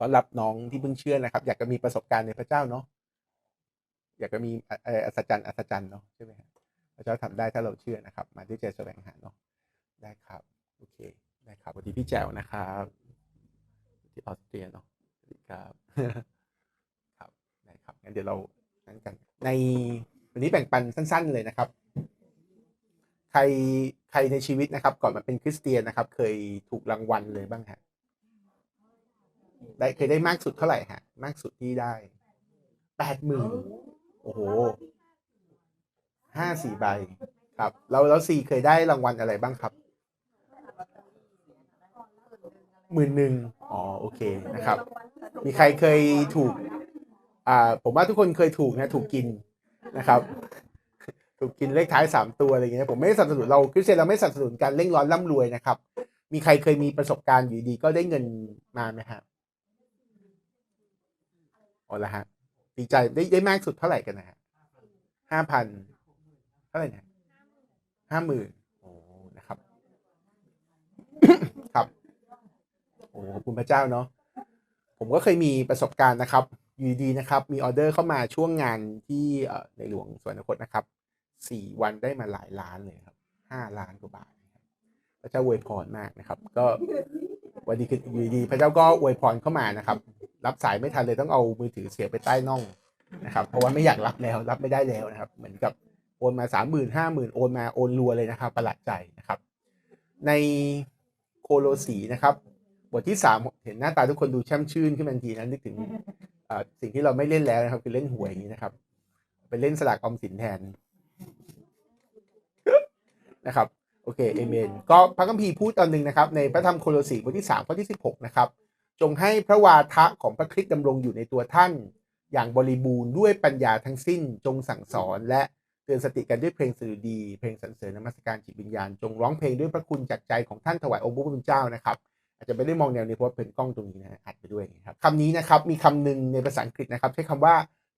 ต้อนรับน้องที่เพิ่งเชื่อนะครับ อยากจะมีประสบการณ์ในพระเจ้าเนาะอยากจะมีอัศจรรย์อัศจรรย์เนาะใช่ไหมครับพระเจ้าทำได้ถ้าเราเชื่อนะครับ มาด้วยใจแสวงหาเนาะได้ครับโอเคได้ครับสวัสดีพี่แจ๋วนะครับที่ออสเตรียเนาะสวัสดีครับครับได้ครับงั้นเดี๋ยวเรานั้นกัน ในวันนี้แบ่งปันสั้น ๆ เลยนะครับ ใครใครในชีวิตนะครับ ก่อนมาเป็นคริสเตียนนะครับ เคยถูกรางวัลเลยบ้างฮะ ได้เคยได้มากสุดเท่าไหร่ฮะ มากสุดที่ได้แปดหมื่นโอ้โหห้าสี่ใบครับ แล้วแล้วซีเคยได้รางวัลอะไรบ้างครับหมื่นหนึ่งอ๋อโอเคนะครับ มีใครเคยถูก อ่า ผมว่าทุกคนเคยถูกนะ ถูกกินนะครับถูกกินเลขท้ายสามตัวอะไรอย่างเงี้ยผมไม่สนับสนุนเราคริสเตียนเราไม่สนับสนุนการเร่งร้อนร่ำรวยนะครับ มีใครเคยมีประสบการณ์อยู่ดีก็ได้เงินมาไหมฮะ อ๋อละฮะดีใจได้ได้มากสุดเท่าไหร่กันนะฮะห้าพันเท่าไหร่นะห้าหมื่นโอ้นะครับ ครับโอ้ขอบคุณพระเจ้าเนาะผมก็เคยมีประสบการณ์นะครับอยู่ดีนะครับ มีออเดอร์เข้ามาช่วงงานที่ในหลวงสวนคตนะครับสี่วันได้มาหลายล้านเลยครับห้าล้านกว่าบาทพระเจ้าอวยพรมากนะครับ ก็วันดีคืออยู่ดี พระเจ้าก็อวยพรเข้ามานะครับ รับสายไม่ทันเลยต้องเอามือถือเสียบไปใต้น่องนะครับ เพราะว่าไม่อยากรับแล้วรับไม่ได้แล้วนะครับ เหมือนกับโอนมาสามหมื่นห้าหมื่นโอนมาโอนรัวเลยนะครับประหลาดใจนะครับ ในโคโลสีนะครับ บทที่สามเห็นหน้าตาทุกคนดูแช่มชื่นขึ้นมาทันทีนะนึกถึงสิ่งที่เราไม่เล่นแล้วนะครับ คือเล่นหวยอย่างนี้นะครับไปเล่นสลากออมสินแทนนะครับโอเคเอเมนก็พระคัมภีร์พูดตอนหนึ่งนะครับ ในพระธรรมโคโลสีบทที่3ข้อที่16นะครับ จงให้พระวาทะของพระคริสต์ดำรงอยู่ในตัวท่าน อย่างบริบูรณ์ด้วยปัญญาทั้งสิ้นจงสั่งสอนและเตือนสติกันด้วยเพลงสดุดี เพลงสรรเสริญนมัสการจิตวิญญาณ จงร้องเพลงด้วยพระคุณจากใจของท่านถวายองค์พระผู้เป็นเจ้านะครับ อาจจะไม่ได้มองแนวนี้เพราะว่าเป็นกล้องตรงนี้นะอัดไปด้วยนะครับคำนี้นะครับมีคำหนึ่งในภาษาอังกฤษนะครับ ใช้คำว่า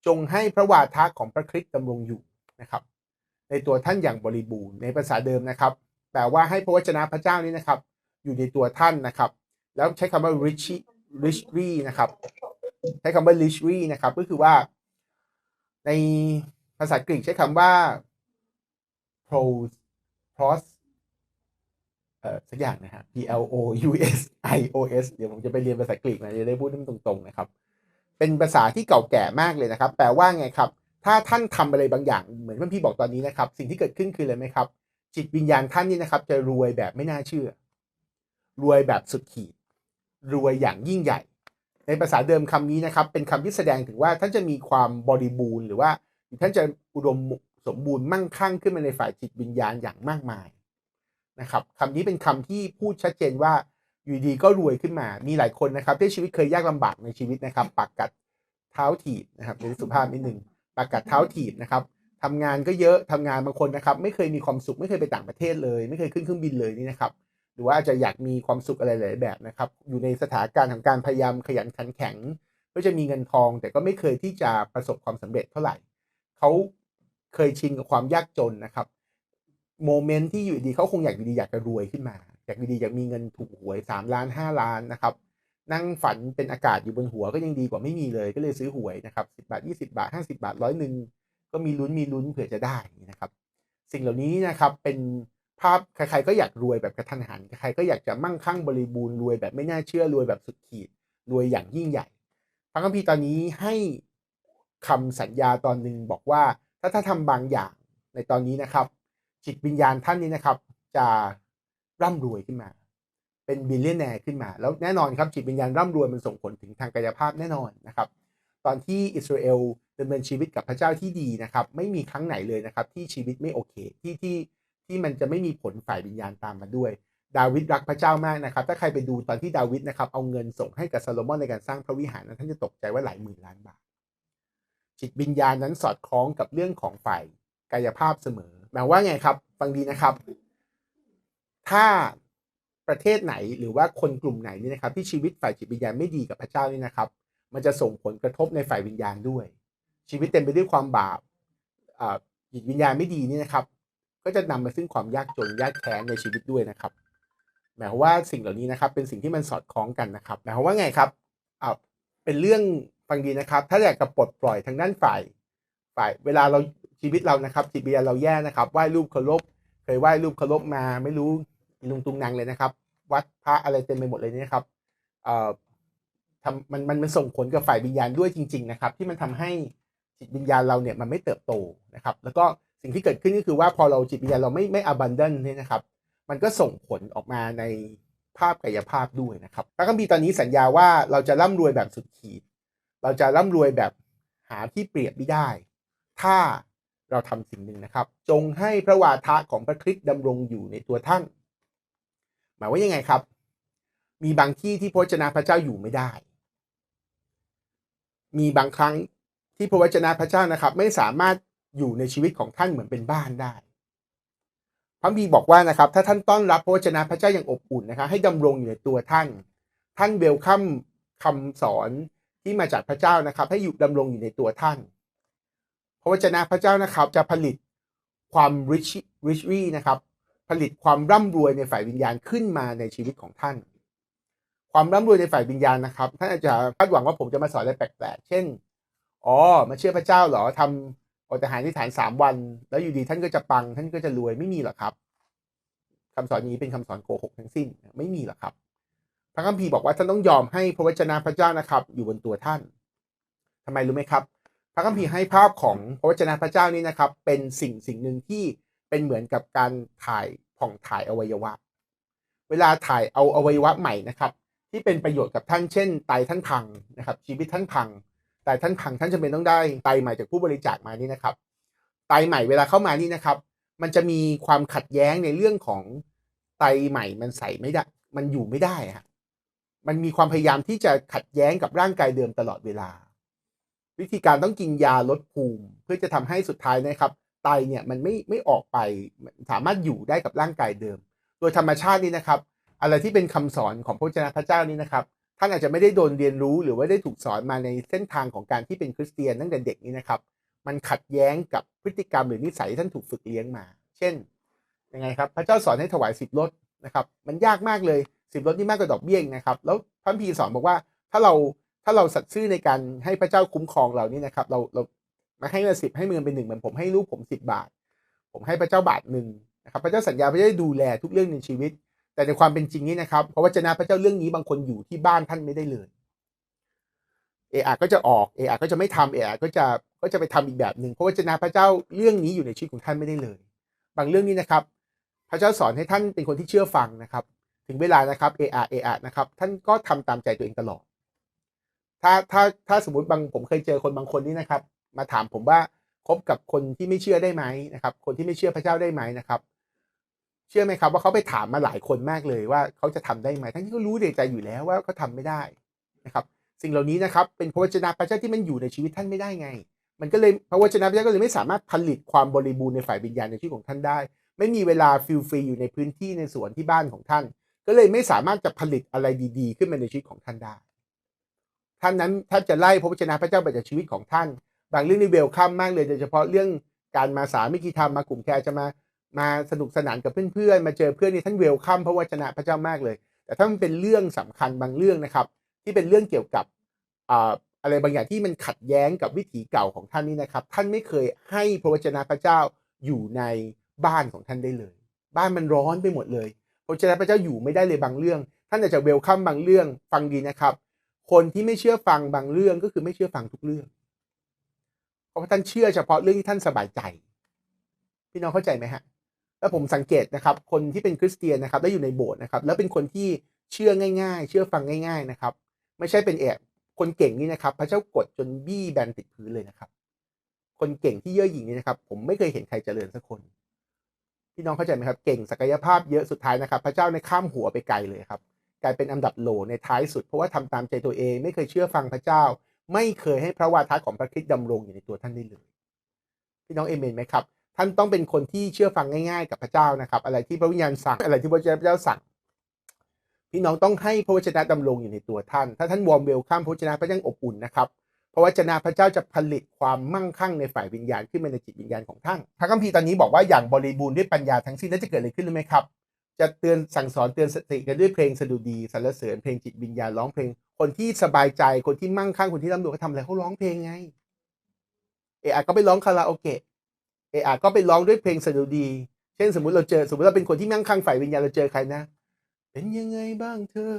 จงให้พระวาทะของพระคริสต์ดำรงอยู่นะครับในตัวท่านอย่างบริบูรณ์ในภาษาเดิมนะครับแปลว่าให้พระวจนะพระเจ้านี้นะครับ อยู่ในตัวท่านนะครับ แล้วใช้คำว่า rich richly นะครับ ใช้คำว่า richly นะครับ ก็คือว่า ในภาษากรีกใช้คำว่า pros pros เอ่อสักอย่างนะฮะ P L O U S I O S เดี๋ยวผมจะไปเรียนภาษากรีกนะจะได้พูดให้ตรงๆนะครับ เป็นภาษาที่เก่าแก่มากเลยนะครับ แปลว่าไงครับ ถ้าท่านทำอะไรบางอย่างเหมือนที่พี่บอกตอนนี้นะครับ สิ่งที่เกิดขึ้นคืออะไรไหมครับ จิตวิญญาณท่านนี่นะครับ จะรวยแบบไม่น่าเชื่อ รวยแบบสุดขีด รวยอย่างยิ่งใหญ่ ในภาษาเดิมคำนี้นะครับ เป็นคำที่แสดงถึงว่าท่านจะมีความบริบูรณ์หรือว่าท่านจะอุดมสมบูรณ์มั่งคั่งขึ้นมาในฝ่ายจิตวิญญาณอย่างมากมายนะครับคำนี้เป็นคำที่พูดชัดเจนว่าอยู่ดีก็รวยขึ้นมา มีหลายคนนะครับที่ชีวิตเคยยากลำบากในชีวิตนะครับปากกัดเท้าถีบนะครับในสุภาพนิดนึงปากกัดเท้าถีบนะครับทำงานก็เยอะทำงานบางคนนะครับ ไม่เคยมีความสุขไม่เคยไปต่างประเทศเลย ไม่เคยขึ้นเครื่องบินเลยนี่นะครับ รือว่าอาจจะอยากมีความสุขอะไรหลายแบบนะครับ อยู่ในสถานการณ์ของการพยายามขยันขันแข็งเพื่อจะมีเงินทอง แต่ก็ไม่เคยที่จะประสบความสำเร็จเท่าไหร่เขาเคยชินกับความยากจนนะครับโมเมนต์ที่อยู่ดีเขาคงอยากอยู่ดีอยากจะรวยขึ้นมา อยากอยู่ดีอยากมีเงินถูกหวยสามล้านห้าล้านนะครับ นั่งฝันเป็นอากาศอยู่บนหัวก็ยังดีกว่าไม่มีเลยก็เลยซื้อหวยนะครับสิบาทยี่สิบาทห้าสิบาทร้อยหนึ่งก็มีลุ้นมีลุ้นเผื่อจะได้นะครับ สิ่งเหล่านี้นะครับเป็น ภาพใครๆก็อยากรวยแบบกระทันหันใครๆก็อยากจะมั่งคั่งบริบูรณ์รวยแบบไม่น่าเชื่อรวยแบบสุดขีดรวยอย่างยิ่งใหญ่ พระคัมภีร์ตอนนี้ให้คำสัญญาตอนหนึ่งบอกว่าถ้าถ้าทำบางอย่างในตอนนี้นะครับ จิตวิญญาณท่านนี้นะครับ จะร่ำรวยขึ้นมา เป็นบิลเลียนแนร์ขึ้นมา แล้วแน่นอนครับจิตวิญญาณร่ำรวยมันส่งผลถึงทางกายภาพแน่นอนนะครับ ตอนที่อิสราเอลดำเนินชีวิตกับพระเจ้าที่ดีนะครับ ไม่มีครั้งไหนเลยนะครับ ที่ชีวิตไม่โอเคที่ที่ ที่มันจะไม่มีผลฝ่ายวิญญาณตามมาด้วย ดาวิดรักพระเจ้ามากนะครับ ถ้าใครไปดูตอนที่ดาวิดนะครับเอาเงินส่งให้กับซาโลมอนในการสร้างพระวิหารนั้นท่านจะตกใจว่าหลายหมื่นล้านบาท จิตวิญญาณนั้นสอดคล้องกับเรื่องของฝ่ายกายภาพเสมอหมายว่าไงครับฟังดีนะครับ ถ้าประเทศไหนหรือว่าคนกลุ่มไหนนี่นะครับ ที่ชีวิตฝ่ายจิตวิญญาณไม่ดีกับพระเจ้านี่นะครับ มันจะส่งผลกระทบในฝ่ายวิญญาณด้วย ชีวิตเต็มไปด้วยความบาปจิตวิญญาณไม่ดีนี่นะครับ ก็จะนำมาซึ่งความยากจนยากแค้นในชีวิตด้วยนะครับ หมายความว่าสิ่งเหล่านี้นะครับ เป็นสิ่งที่มันสอดคล้องกันนะครับหมายความว่าไงครับอ่าเป็นเรื่องฟังดีนะครับ ถ้าอยากจะปลดปล่อยทางด้านฝ่ายฝ่ายเวลาเราชีวิตเรานะครับจิตวิญญาณเราแย่นะครับไหว้รูปเคารพเคยไหว้รูปเคารพมา ไม่รู้ลุงตุงนางเลยนะครับ วัดพระอะไรเต็มไปหมดเลยเนี่ยครับเอ่อทำมันมันมันส่งผลกับฝ่ายวิญญาณด้วยจริง ๆ นะครับ ที่มันทำให้จิตวิญญาณเราเนี่ยมันไม่เติบโตนะครับ แล้วก็ สิ่งที่เกิดขึ้นก็คือว่าพอเราจิตวิญญาณเราไม่ไม่ abundant เนี่ยนะครับ มันก็ส่งผลออกมาในภาพกายภาพด้วยนะครับพระคัมภีร์ตอนนี้สัญญาว่าเราจะร่ำรวยแบบสุดขีด เราจะร่ำรวยแบบหาที่เปรียบไม่ได้ ถ้าเราทำสิ่งหนึ่งนะครับ จงให้พระวาทะของพระคริสต์ดำรงอยู่ในตัวท่าน หมายว่ายังไงครับ มีบางที่ที่พระวจนะพระเจ้าอยู่ไม่ได้ มีบางครั้งที่พระวจนะพระเจ้านะครับ ไม่สามารถ อยู่ในชีวิตของท่านเหมือนเป็นบ้านได้พระบีบอกว่านะครับ ถ้าท่านต้อนรับพระวจนะพระเจ้าอย่างอบอุ่นนะครับให้ดำรงอยู่ในตัวท่าน ท่านเวลคัมคำสอนที่มาจากพระเจ้านะครับ ให้อยู่ดำรงอยู่ในตัวท่าน พระวจนะพระเจ้านะครับ จะผลิตความ rich richly นะครับ ผลิตความร่ำรวยในฝ่ายวิญญาณขึ้นมาในชีวิตของท่าน ความร่ำรวยในฝ่ายวิญญาณนะครับท่านอาจจะคาดหวังว่าผมจะมาสอนอะไรแปลกๆ เช่น อ๋อ มาเชื่อพระเจ้าเหรอทำ อดอาหารที่ฐานสามวัน แล้วอยู่ดีท่านก็จะปัง ท่านก็จะรวยไม่มีหรอกครับคำสอนนี้เป็นคำสอนโกหกทั้งสิ้นไม่มีหรอกครับ พระคัมภีร์บอกว่าท่านต้องยอมให้พระวจนะพระเจ้านะครับ อยู่บนตัวท่านทำไมรู้ไหมครับ พระคัมภีร์ให้ภาพของพระวจนะพระเจ้านี้นะครับ เป็นสิ่งสิ่งหนึ่งที่เป็นเหมือนกับการถ่ายผ่องถ่ายอวัยวะ เวลาถ่ายเอาอวัยวะใหม่นะครับ ที่เป็นประโยชน์กับท่านเช่นไตท่านพังนะครับ ชีวิตท่านพัง ไตท่านพังท่านจำเป็นต้องได้ไตใหม่จากผู้บริจาคมานี่นะครับ ไตใหม่เวลาเข้ามานี่นะครับ มันจะมีความขัดแย้งในเรื่องของไตใหม่มันใส่ไม่ได้ มันอยู่ไม่ได้ฮะมันมีความพยายามที่จะขัดแย้งกับร่างกายเดิมตลอดเวลา วิธีการต้องกินยาลดภูมิ เพื่อจะทำให้สุดท้ายนะครับไตเนี่ยมันไม่ไม่ออกไปสามารถอยู่ได้กับร่างกายเดิม โดยธรรมชาตินี่นะครับ อะไรที่เป็นคำสอนของพระเจ้าพระเจ้านี่นะครับ ท่านอาจจะไม่ได้โดนเรียนรู้หรือว่าได้ถูกสอนมาในเส้นทางของการที่เป็นคริสเตียนตั้งแต่เด็กนี่นะครับ มันขัดแย้งกับพฤติกรรมหรือนิสัยที่ท่านถูกฝึกเลี้ยงมา เช่นยังไงครับ พระเจ้าสอนให้ถวายสิบรถนะครับ มันยากมากเลยสิบรถนี่มากกว่าดอกเบี้ยนะครับ แล้วพระพีสอนบอกว่าถ้าเราถ้าเราสัตย์ซื่อในการให้พระเจ้าคุ้มครองเรานี่นะครับ เราเรามาให้เงินสิบให้เงินเป็นหนึ่งเหมือนผมให้ลูกผมสิบบาท ผมให้พระเจ้าบาทหนึ่งนะครับ พระเจ้าสัญญาพระเจ้าดูแลทุกเรื่องในชีวิต แต่ในความเป็นจริงนี่นะครับเพราะวจนะพระเจ้าเรื่องนี้บางคนอยู่ที่บ้านท่านไม่ได้เลย เออาก็จะออกเออาก็จะไม่ทำเออาก็จะก็จะไปทำอีกแบบหนึ่งเพราะวจนะพระเจ้าเรื่องนี้อยู่ในชีวิตของท่านไม่ได้เลย บางเรื่องนี้นะครับ พระเจ้าสอนให้ท่านเป็นคนที่เชื่อฟังนะครับ ถึงเวลานะครับเออาเออานะครับ ท่านก็ทำตามใจตัวเองตลอด ถ้าถ้าถ้าสมมติบางผมเคยเจอคนบางคนนี่นะครับ มาถามผมว่าคบกับคนที่ไม่เชื่อได้ไหมนะครับ คนที่ไม่เชื่อพระเจ้าได้ไหมนะครับ เชื่อไหมครับว่าเขาไปถามมาหลายคนมากเลยว่าเขาจะทำได้ไหมทั้งที่เขารู้ในใจอยู่แล้วว่าเขาทาไม่ได้นะครับ สิ่งเหล่านี้นะครับเป็นพระวจนะพระเจ้าที่มันอยู่ในชีวิตท่านไม่ได้ไง มันก็เลยพระวจนะพระเจ้าก็เลยไม่สามารถผลิตความบริบูรณ์ในฝ่ายวิญญาณในชีวิตของท่านได้ ไม่มีเวลาฟิลฟรีอยู่ในพื้นที่ในสวนที่บ้านของท่าน ก็เลยไม่สามารถจะผลิตอะไรดี ๆ ขึ้นมาในชีวิตของท่านได้ ท่านนั้นท่านจะไล่พระวจนะพระเจ้าไปจากชีวิตของท่าน บางเรื่องในเวลคัมมากเลยโดยเฉพาะเรื่องการมาสามิคีธรรมมากลุ่มแคร์จะมา มาสนุกสนานกับเพื่อนๆ มาเจอเพื่อนนี่ท่านเวลคัมพระวจนะพระเจ้ามากเลย แต่ถ้ามันเป็นเรื่องสำคัญบางเรื่องนะครับ ที่เป็นเรื่องเกี่ยวกับอ่าอะไรบางอย่างที่มันขัดแย้งกับวิถีเก่าของท่านนี่นะครับ ท่านไม่เคยให้พระวจนะพระเจ้าอยู่ในบ้านของท่านได้เลย บ้านมันร้อนไปหมดเลย พระวจนะพระเจ้าอยู่ไม่ได้เลยบางเรื่อง ท่านอาจจะเวลคัมบางเรื่องฟังดีนะครับ คนที่ไม่เชื่อฟังบางเรื่องก็คือไม่เชื่อฟังทุกเรื่อง เพราะท่านเชื่อเฉพาะเรื่องที่ท่านสบายใจ พี่น้องเข้าใจไหมฮะ แล้วผมสังเกตนะครับ คนที่เป็นคริสเตียนนะครับแล้อยู่ในโบสถ์นะครับ แล้วเป็นคนที่เชื่อง่าย ๆ เชื่อฟังง่าย ๆนะครับ ไม่ใช่เป็นแอบคนเก่งนี่นะครับ พระเจ้ากดจนบี้แบนติดพื้นเลยนะครับ คนเก่งที่เย่อหยิ่งนี่นะครับ ผมไม่เคยเห็นใครเจริญสักคนพี่น้องเข้าใจไหมครับ เก่งศักยภาพเยอะสุดท้ายนะครับ พระเจ้าในข้ามหัวไปไกลเลยครับกลายเป็นอันดับโหลในท้ายสุดเพราะว่าทำตามใจตัวเอง ไม่เคยเชื่อฟังพระเจ้า ไม่เคยให้พระวาทะของพระคริสต์ดำรงอยู่ในตัวท่านได้เลย พี่น้องเอเมนไหมครับ ท่านต้องเป็นคนที่เชื่อฟังง่าย ๆ กับพระเจ้านะครับ อะไรที่พระวิญญาณสั่งอะไรที่พระเจ้าสั่งพี่น้องต้องให้พระวจนะดำรงอยู่ในตัวท่าน ถ้าท่านวอร์มเวลข้ามพระวจนะพระเจ้าอบอุ่นนะครับพระวจนะพระเจ้าจะผลิตความมั่งคั่งในฝ่ายวิญญาณขึ้นมาในจิตวิญญาณของท่านพระคัมภีร์ตอนนี้บอกว่าอย่างบริบูรณ์ด้วยปัญญาทั้งสิ้นนั้นจะเกิดอะไรขึ้นรู้ไหมครับ จะเตือนสั่งสอนเตือนสติกันด้วยเพลงสดุดีสรรเสริญเพลงจิตวิญญาณร้องเพลง คนที่สบายใจคนที่มั่งคั่งคนที่ร่ำรวยเขาทำอะไรเขาร้องเพลงไง เออก็ไปร้องคาราโอเกะ เออก็ไปร้องด้วยเพลงสดุดี เช่นสมมติเราเจอ สมมติเราเป็นคนที่มั่งคั่งฝ่ายวิญญาณเราเจอใครนะ เป็นยังไงบ้างเธอ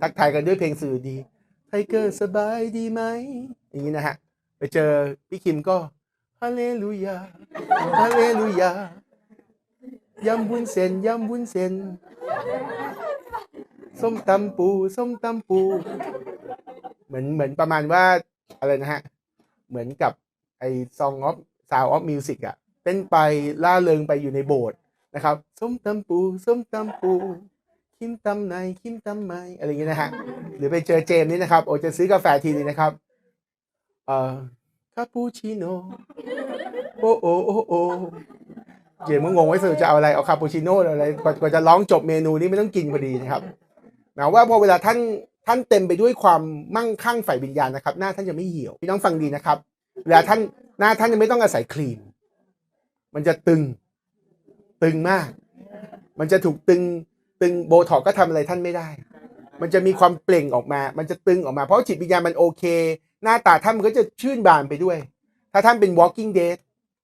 ทักทายกันด้วยเพลงสดุดีไทเกอร์สบายดีไหมอย่างนี้นะฮะ ไปเจอพี่คิมก็ฮาเลลูยาฮาเลลูยายำวุ้นเส้นยำวุ้นเส้นส้มตำปูส้มตำปู เหมือนเหมือนประมาณว่าอะไรนะฮะ เหมือนกับไอซองออฟ ซาวออฟมิวสิกอะเต้นไปล่าเริงไปอยู่ในโบสถ์นะครับส้มตำปูส้มตำปูคิมตำไหนคิมตำไมอะไรเงี้ยนะฮะหรือไปเจอเจมส์นี่นะครับโอจะซื้อกาแฟทีนึงนะครับเอ่อคาปูชิโนโอโอโอโอเจมส์ก็งงว่าสรุปจะเอาอะไรเอาคาปูชิโน่อะไรกว่ากว่าจะร้องจบเมนูนี้ไม่ต้องกินพอดีนะครับหมายว่าพอเวลาท่านท่านเต็มไปด้วยความมั่งคั่งฝ่ายวิญญาณนะครับ หน้าท่านจะไม่เหี่ยวพี่น้องฟังดีนะครับ เวลาท่านหน้าท่านจะไม่ต้องอาศัยครีม มันจะตึง ตึงมาก มันจะถูกตึง ตึงโบท็อกก็ทำอะไรท่านไม่ได้ มันจะมีความเปล่งออกมา มันจะตึงออกมา เพราะจิตวิญญาณมันโอเค หน้าตาท่านมันก็จะชื่นบานไปด้วย ถ้าท่านเป็น walking dead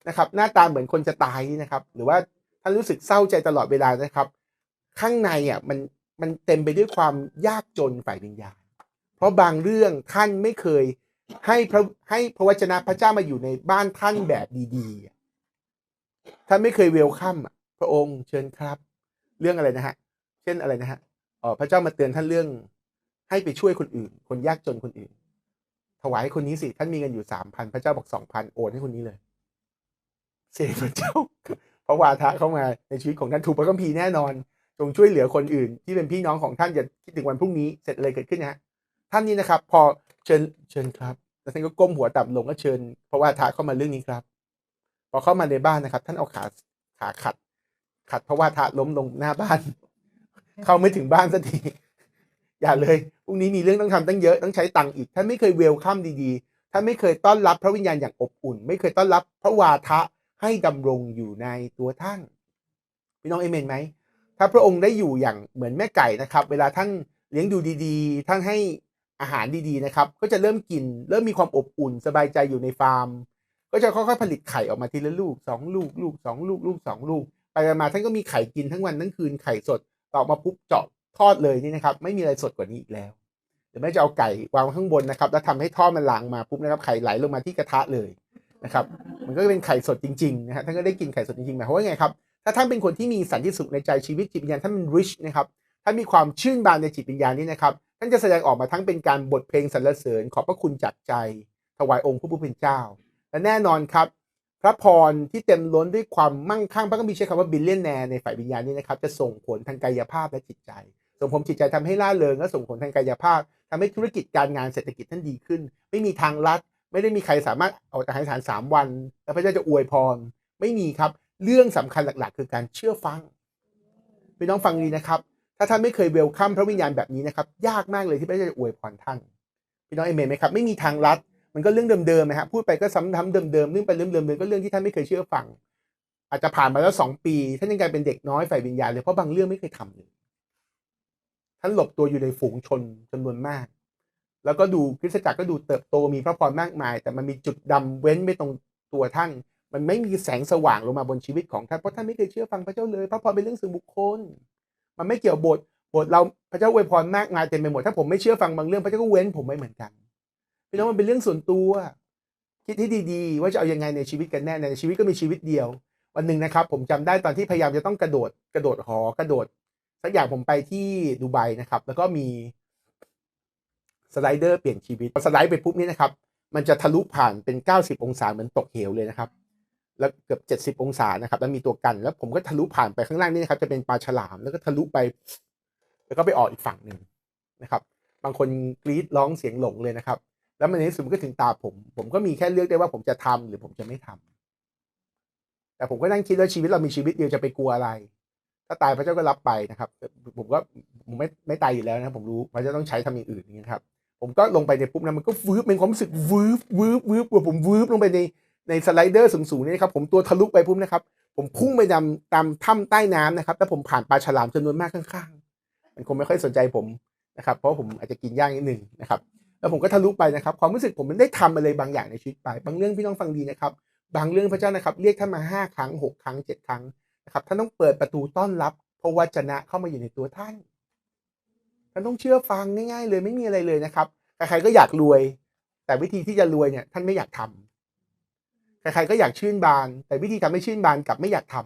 นะครับ หน้าตาเหมือนคนจะตายนี่นะครับ หรือว่าท่านรู้สึกเศร้าใจตลอดเวลานะครับ ข้างในอะมันมันเต็มไปด้วยความยากจนฝ่ายวิญญาณ เพราะบางเรื่องท่านไม่เคย ให้พระให้พระวจนะพระเจ้ามาอยู่ในบ้านท่านแบบดีๆท่านไม่เคยเวลคัมอะพระองค์เชิญครับ เรื่องอะไรนะฮะ เช่นอะไรนะฮะเออพระเจ้ามาเตือนท่านเรื่อง ให้ไปช่วยคนอื่น คนยากจนคนอื่น ถวายให้คนนี้สิท่านมีเงินอยู่สามพันพระเจ้าบอกสองพันโอนให้คนนี้เลยเสด็จพระเจ้าพระวาทะเข้ามาในชีวิตของท่านถูกพระคัมภีร์แน่นอน จงช่วยเหลือคนอื่น ที่เป็นพี่น้องของท่านอย่าคิดถึงวันพรุ่งนี้เสร็จอะไรเกิดขึ้นนะฮะท่านนี้นะครับ พอ เชิญเชิญครับแล้วท่านก็ก้มหัวต่ำลงก็เชิญพระวาทะเข้ามาเรื่องนี้ครับ พอเข้ามาในบ้านนะครับ ท่านเอาขาขาขัด ขัดพระวาทะล้มลงหน้าบ้าน เข้าไม่ถึงบ้านสักทีอย่าเลยพรุ่งนี้มีเรื่องต้องทำตั้งเยอะต้องใช้ตังค์อีก ท่านไม่เคยเวลคัมดีๆ ท่านไม่เคยต้อนรับพระวิญญาณอย่างอบอุ่น ไม่เคยต้อนรับพระวาทะให้ดำรงอยู่ในตัวท่านพี่น้องเอเมนไหมถ้าพระองค์ได้อยู่อย่างเหมือนแม่ไก่นะครับ เวลาท่านเลี้ยงดูดีๆ ท่านให้ อาหารดีๆนะครับ ก็จะเริ่มกิน เริ่มมีความอบอุ่นสบายใจอยู่ในฟาร์ม ก็จะค่อยๆผลิตไข่ออกมาทีละลูกสองลูกลูกสองลูกลูกสองลูกไปมาท่านก็มีไข่กินทั้งวันทั้งคืนไข่สดต่อมาปุ๊บเจาะทอดเลยนี่นะครับ ไม่มีอะไรสดกว่านี้อีกแล้วหรือไม่จะเอาไก่วางไว้ข้างบนนะครับ แล้วทำให้ทอดมันหลางมาปุ๊บนะครับไข่ไหลลงมาที่กระทะเลยนะครับ มันก็เป็นไข่สดจริงๆนะฮะท่านก็ได้กินไข่สดจริงๆหมายความว่าไงครับถ้าท่านเป็นคนที่มีสันติสุขในใจชีวิตจิตวิญญาณท่านเป็น rich นะครับท่านมีความชื่นบานในจิตวิญญาณนี้นะครับ ท่านจะแสดงออกมาทั้งเป็นการบทเพลงสรรเสริญขอบพระคุณจากใจ ถวายองค์พระผู้เป็นเจ้า และแน่นอนครับ พระพรที่เต็มล้นด้วยความมั่งคั่งพระก็มีใช้คำว่าบิลเลียนแนในฝ่ายวิญญาณนี้นะครับจะส่งผลทางกายภาพและจิตใจ ส่งผลจิตใจทำให้ล่าเริงและส่งผลทางกายภาพทำให้ธุรกิจการงานเศรษฐกิจท่านดีขึ้น ไม่มีทางลัดไม่ได้มีใครสามารถเอาแต่ให้ฐานสามวัน แล้วพระเจ้าจะอวยพรไม่มีครับ เรื่องสำคัญหลักๆ คือการเชื่อฟังพี่น้องฟังดีนะครับ ถ้าท่านไม่เคยเวลคัมพระวิญญาณแบบนี้นะครับ ยากมากเลยที่พระเจ้าจะอวยพรท่านพี่น้องเอเมนไหมครับ ไม่มีทางลัด มันก็เรื่องเดิมๆนะฮะพูดไปก็ซ้ำๆเดิมๆเรื่องไปเรื่องเดิมๆก็เรื่องที่ท่านไม่เคยเชื่อฟัง อาจจะผ่านมาแล้วสองปี ท่านยังกลายเป็นเด็กน้อยฝ่ายวิญญาณเลยเพราะบางเรื่องไม่เคยทำเลยท่านหลบตัวอยู่ในฝูงชนจำนวนมาก แล้วก็ดูคริสตจักรก็ดูเติบโตมีพระพรมากมาย แต่มันมีจุดดำเว้นไม่ตรงตัวท่าน มันไม่มีแสงสว่างลงมาบนชีวิตของท่านเพราะท่านไม่เคยเชื่อฟังพระเจ้าเลยพระพรเป็นเรื่องส่วนบุคคล มันไม่เกี่ยวบทบทเราพระเจ้าอวยพรมากมายเต็มไปหมดถ้าผมไม่เชื่อฟังบางเรื่องพระเจ้าก็เว้นผมไม่เหมือนกันพี่น้องมันเป็นเรื่องส่วนตัวคิดให้ดีๆ ว่าจะเอายังไงในชีวิตกันแน่ในชีวิตก็มีชีวิตเดียว วันหนึ่งนะครับ ผมจำได้ตอนที่พยายามจะต้องกระโดดกระโดดหอกระโดดสักอย่างผมไปที่ดูไบนะครับ แล้วก็มีสไลเดอร์เปลี่ยนชีวิตพอสไลด์ไปปุ๊บนี่นะครับ มันจะทะลุผ่านเป็น 90 องศาเหมือนตกเหวเลยนะครับ แล้วเกือบ 70 องศานะครับ แล้วมีตัวกัน แล้วผมก็ทะลุผ่านไปข้างล่างนี่นะครับ จะเป็นปลาฉลาม แล้วก็ทะลุไป แล้วก็ไปออกอีกฝั่งหนึ่งนะครับ บางคนกรี๊ดร้องเสียงหลงเลยนะครับ แล้วมันในที่สุดมันก็ถึงตาผม ผมก็มีแค่เลือกได้ว่าผมจะทำหรือผมจะไม่ทำแต่ผมก็นั่งคิดว่าชีวิตเรามีชีวิตเดียวจะไปกลัวอะไร ถ้าตายพระเจ้าก็รับไปนะครับ ผมก็ผมไม่ไม่ตายอยู่แล้วนะ ผมรู้พระเจ้าต้องใช้ทำอย่างอื่นอย่างนี้ครับ ผมก็ลงไปในปุ๊บนะมันก็วืบเป็นความรู้สึกวืบวืบวืบว่าผมวืบลงไปใน ในสไลเดอร์สูงๆนี่ครับผมตัวทะลุไปปุ๊บนะครับ ผมพุ่งไปตามตามถ้ำใต้น้ำนะครับแล้วผมผ่านปลาฉลามจำนวนมากข้างๆ มันคงไม่ค่อยสนใจผมนะครับ เพราะผมอาจจะกินย่างนิดหนึ่งนะครับ แล้วผมก็ทะลุไปนะครับ ความรู้สึกผมมันได้ทำอะไรบางอย่างในชีวิตไป บางเรื่องพี่น้องฟังดีนะครับ บางเรื่องพระเจ้านะครับ เรียกท่านมาห้าครั้งหกครั้งเจ็ดครั้งนะครับท่านต้องเปิดประตูต้อนรับพระวจนะเข้ามาอยู่ในตัวท่านท่านต้องเชื่อฟังง่าย ๆ เลยไม่มีอะไรเลยนะครับใครๆก็อยากรวย แต่วิธีที่จะรวยเนี่ยท่านไม่อยากทำ ใครๆก็อยากชื่นบาน แต่วิธีทำให้ชื่นบานกลับไม่อยากท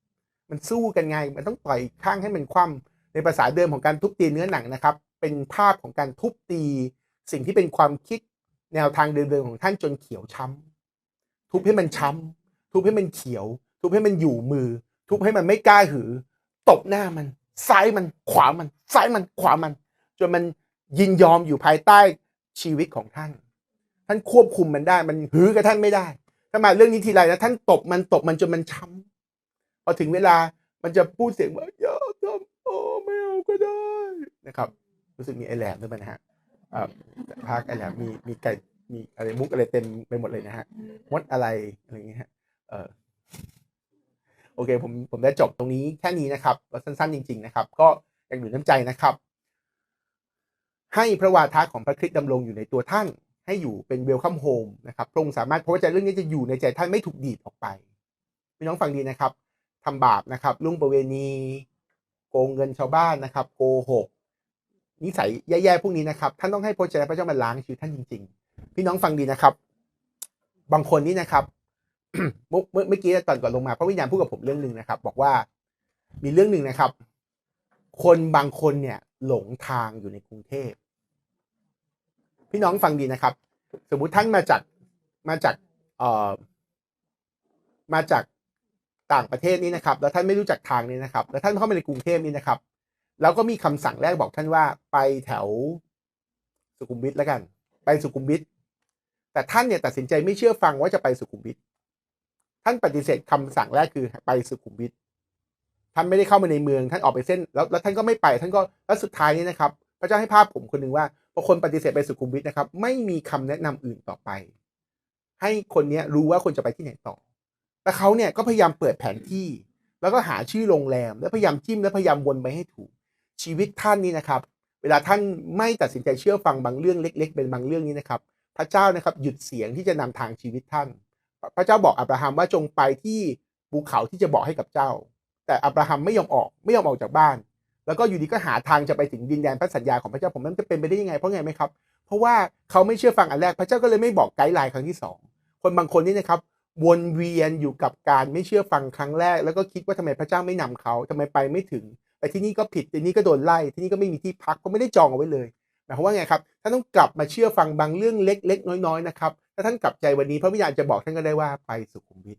ำมันสู้กันไง มันต้องต่อยข้างให้มันคว่ำในภาษาเดิมของการทุบตีเนื้อหนังนะครับ เป็นภาพของการทุบตี สิ่งที่เป็นความคิดแนวทางเดิมๆของท่านจนเขียวช้ำทุบให้มันช้ำทุบให้มันเขียว ทุบให้มันอยู่มือ ทุบให้มันไม่กล้าหือ ตบหน้ามัน ซ้ายมัน ขวามัน ซ้ายมัน ขวามัน จนมันยินยอมอยู่ภายใต้ชีวิตของท่าน ท่านควบคุมมันได้ มันหือกับท่านไม่ได้ ถ้ามาเรื่องนี้ทีไรนะท่านตบมันตบมันจนมันช้ำพอถึงเวลามันจะพูดเสียงว่าอย่าทำโอ้ไม่เอาก็ได้นะครับ รู้สึกมีไอแหลมด้วยมั้ยนฮะอ่าภาคไอแหลมมีมีไก่มีอะไรมุกอะไรเต็มไปหมดเลยนะฮะมดอะไรอะไรอย่างเงี้ยฮะเออโอเคผมผมได้จบตรงนี้แค่นี้นะครับก็สั้นๆจริง ๆ นะครับ ก็อย่างหนุนน้ำใจนะครับ ให้พระวาทะของพระคริสต์ดำรงอยู่ในตัวท่าน ให้อยู่เป็นเวลคัมโฮมนะครับพระองค์สามารถเพราะว่าใจเรื่องนี้จะอยู่ในใจท่านไม่ถูกดีดออกไปพี่น้องฟังดีนะครับทำบาปนะครับลุ่งประเวณีโกงเงินชาวบ้านนะครับโกหกนิสัยแย่ๆพวกนี้นะครับ ท่านต้องให้พระเจ้าพระเจ้ามาล้างชีวิตท่านจริง ๆ พี่น้องฟังดีนะครับ บางคนนี่นะครับเมื่อเมื่อเมื่อกี้ตอนก่อนลงมาพระวิญญาณพูดกับผมเรื่องหนึ่งนะครับ บอกว่ามีเรื่องหนึ่งนะครับ คนบางคนเนี่ยหลงทางอยู่ในกรุงเทพ พี่น้องฟังดีนะครับ สมมุติท่านมาจากมาจากเอ่อมาจากต่างประเทศนี้นะครับ แล้วท่านไม่รู้จักทางนี้นะครับ แล้วท่านเข้ามาในกรุงเทพนี้นะครับ แล้วก็มีคำสั่งแรกบอกท่านว่าไปแถวสุขุมวิทแล้วกัน ไปสุขุมวิทแต่ท่านเนี่ยตัดสินใจไม่เชื่อฟังว่าจะไปสุขุมวิทท่านปฏิเสธคำสั่งแรกคือไปสุขุมวิทท่านไม่ได้เข้ามาในเมืองท่านออกไปเส้น แล้วแล้วท่านก็ไม่ไป ท่านก็แล้วสุดท้ายนี้นะครับ พระเจ้าให้ภาพผมคนหนึ่งว่าพอคนปฏิเสธไปสุขุมวิทนะครับ ไม่มีคำแนะนำอื่นต่อไป ให้คนเนี้ยรู้ว่าคนจะไปที่ไหนต่อ แต่เขาเนี่ยก็พยายามเปิดแผนที่ แล้วก็หาชื่อโรงแรม แล้วพยายามจิ้มแล้วพยายามวนไปให้ถูก ชีวิตท่านนี่นะครับ เวลาท่านไม่ตัดสินใจเชื่อฟังบางเรื่องเล็ก ๆ เป็นบางเรื่องนี้นะครับ พระเจ้านะครับหยุดเสียงที่จะนำทางชีวิตท่าน พระเจ้าบอกอับราฮัมว่าจงไปที่ภูเขาที่จะบอกให้กับเจ้า แต่อับราฮัมไม่ยอมออกไม่ยอมออกจากบ้าน แล้วก็อยู่ดีก็หาทางจะไปถึงดินแดนพระสัญญาของพระเจ้าผมมันจะเป็นไปได้ยังไงเพราะไงไหมครับ เพราะว่าเขาไม่เชื่อฟังอันแรกพระเจ้าก็เลยไม่บอกไกด์ไลน์ครั้งที่สองคนบางคนนี่นะครับวนเวียนอยู่กับการไม่เชื่อฟังครั้งแรก แล้วก็คิดว่าทำไมพระเจ้าไม่นำเขาทำไมไปไม่ถึงไปที่นี่ก็ผิดที่นี่ก็โดนไล่ที่นี่ก็ไม่มีที่พักก็ไม่ได้จองเอาไว้เลยหมายความว่าไงครับท่านต้องกลับมาเชื่อฟังบางเรื่องเล็ก ๆ น้อยๆนะครับถ้าท่านกลับใจวันนี้พระวิญญาณจะบอกท่านก็ได้ว่าไปสุขุมวิท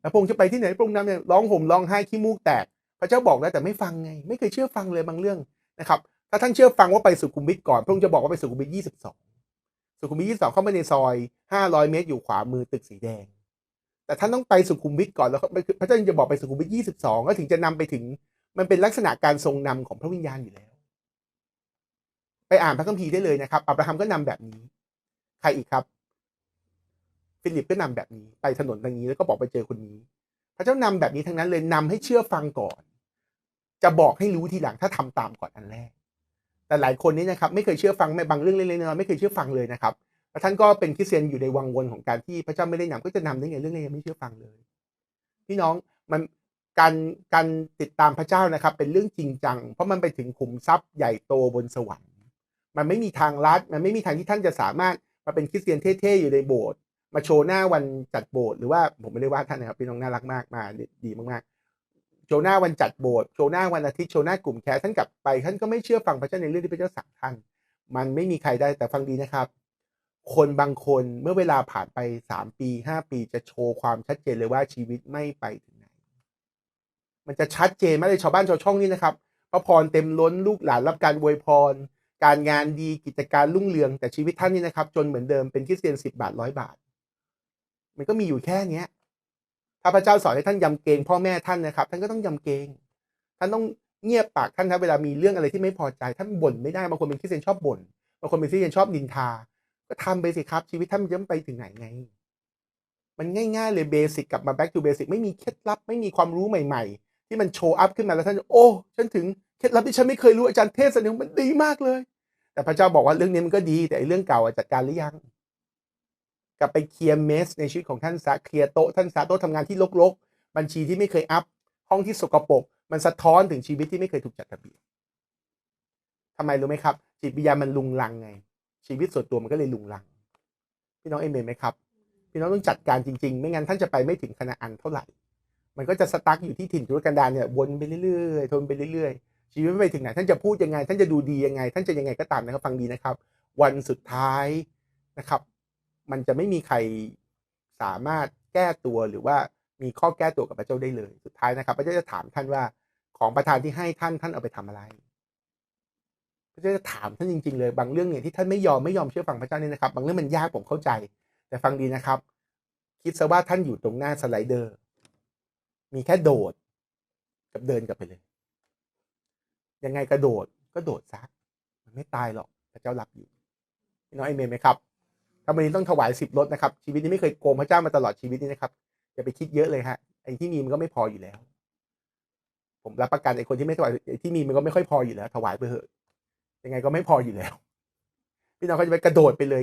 แล้วพงค์จะไปที่ไหนพระองค์นั้นเนี่ยร้องห่มร้องไห้ขี้มูกแตก พระเจ้าบอกแล้วแต่ไม่ฟังไง ไม่เคยเชื่อฟังเลยบางเรื่องนะครับ ถ้าท่านเชื่อฟังว่าไปสุขุมวิทก่อนพระองค์จะบอกว่าไปสุขุมวิทยี่สิบสองสุขุมวิทยี่สิบสองเข้ามาในซอยห้าร้อยเมตรอยู่ขวามือตึกสีแดง แต่ท่านต้องไปสุขุมวิทก่อนแล้วพระเจ้าจะบอกไปสุขุมวิทยี่สิบสองก็ถึงจะนำไปถึงมันเป็นลักษณะการทรงนำของพระวิญญาณอยู่แล้ว ไปอ่านพระคัมภีร์ได้เลยนะครับอับราฮัมก็นำแบบนี้ ใครอีกครับ ฟิลิปก็นำแบบนี้ ไปถนนทางนี้แล้วก็บอกไปเจอคนนี้ พระเจ้านำแบบนี้ทั้งนั้นเลยนำให้เชื่อฟังก่อน จะบอกให้รู้ทีหลังถ้าทำตามก่อนอันแรก แต่หลายคนนี้นะครับไม่เคยเชื่อฟังไม่บางเรื่องเล็กๆน้อยๆไม่เคยเชื่อฟังเลยนะครับแล้วท่านก็เป็นคริสเตียนอยู่ในวังวนของการที่พระเจ้าไม่ได้นำก็จะนำได้ไงเรื่องเล็กๆไม่เชื่อฟังเลย พี่น้องมันการการติดตามพระเจ้านะครับ เป็นเรื่องจริงจัง เพราะมันไปถึงขุมทรัพย์ใหญ่โตบนสวรรค์ มันไม่มีทางลัดมันไม่มีทางที่ท่านจะสามารถมาเป็นคริสเตียนเท่ๆอยู่ในโบสถ์มาโชว์หน้าวันจัดโบสถ์หรือว่าผมไม่ได้ว่าท่านนะครับพี่น้องน่ารักมากมาดีมากๆ โชว์หน้าวันจัดโบสถ์โชว์หน้าวันอาทิตย์โชว์หน้ากลุ่มแคร์ท่านกลับไปท่านก็ไม่เชื่อฟังพระเจ้าในเรื่องที่พระเจ้าสั่งท่าน มันไม่มีใครได้แต่ฟังดีนะครับ คนบางคนเมื่อเวลาผ่านไปสามปีห้าปีจะโชว์ความชัดเจนเลยว่าชีวิตไม่ไปถึงไหน มันจะชัดเจนมากเลยชาวบ้านชาวช่องนี้นะครับพระพรเต็มล้นลูกหลานรับการอวยพร การงานดีกิจการรุ่งเรืองแต่ชีวิตท่านนี่นะครับ จนเหมือนเดิมเป็นคริสเตียนสิบบาทร้อยบาท มันก็มีอยู่แค่เนี้ย ถ้าพระเจ้าสอนให้ท่านยำเกรงพ่อแม่ท่านนะครับ ท่านก็ต้องยำเกรงท่านต้องเงียบปากท่านครับเวลามีเรื่องอะไรที่ไม่พอใจ ท่านบ่นไม่ได้บางคนเป็นคริสเตียนชอบบ่นบางคนเป็นคริสเตียนชอบนินทา ก็ทำไปสิครับ ชีวิตท่านจะไปถึงไหนไง มันง่ายๆเลยเบสิกกลับมา back to basic ไม่มีเคล็ดลับ ไม่มีความรู้ใหม่ ๆ ที่มันโชว์อัพขึ้นมาแล้วท่านโอ้ฉันถึงเคล็ดลับที่ฉันไม่เคยรู้อาจารย์เทศน์เสนมันดีมากเลย แต่พระเจ้าบอกว่าเรื่องนี้มันก็ดีแต่เรื่องเก่าจัดการหรือยัง กลับไปเคลียร์เมสในชีวิตของท่านซะเคลียร์โต๊ะท่านซะโต๊ะทำงานที่รกๆ บัญชีที่ไม่เคยอัพ ห้องที่สกปรกมันสะท้อนถึงชีวิตที่ไม่เคยถูกจัดระเบียบทำไมรู้ไหมครับ จิตวิญญาณมันลุงลังไง ชีวิตส่วนตัวมันก็เลยลุงลัง พี่น้องเอเมนไหมครับ พี่น้องต้องจัดการจริงๆ ไม่งั้นท่านจะไปไม่ถึงคณะอันเท่าไหร่ มันก็จะสตั๊กอยู่ที่ถิ่นทุรกันดารเนี่ยวนไปเรื่อยๆทนไปเรื่อยๆ ชีวิตไม่ไปถึงไหนท่านจะพูดยังไง ท่านจะดูดียังไง ท่านจะยังไงก็ตามนะครับฟังดีนะครับ วันสุดท้ายนะครับ มันจะไม่มีใครสามารถแก้ตัวหรือว่ามีข้อแก้ตัวกับพระเจ้าได้เลย สุดท้ายนะครับ พระเจ้าจะถามท่านว่าของประทานที่ให้ท่านท่านเอาไปทำอะไร พระเจ้าจะถามท่านจริงๆเลย บางเรื่องเนี่ยที่ท่านไม่ยอมไม่ยอมเชื่อฟังพระเจ้าเนี่ยนะครับ บางเรื่องมันยากผมเข้าใจ แต่ฟังดีนะครับ คิดซะว่าท่านอยู่ตรงหน้าสไลเดอร์ มีแค่โดด กับเดินกลับไปเลย ยังไงกระโดดก็โดดซะมันไม่ตายหรอกพระเจ้ารับอยู่น้องเอเมนไหมครับ ถ้าวันนี้ต้องถวายสิบรถนะครับ ชีวิตนี้ไม่เคยโกงพระเจ้ามาตลอดชีวิตนี้นะครับอย่าไปคิดเยอะเลยฮะไอ้ที่มีมันก็ไม่พออยู่แล้ว ผมรับประกันไอ้คนที่ไม่ถวายไอ้ที่มีมันก็ไม่ค่อยพออยู่แล้ว ถวายไปเถอะยังไงก็ไม่พออยู่แล้ว พี่น้องเขาจะไปกระโดดไปเลย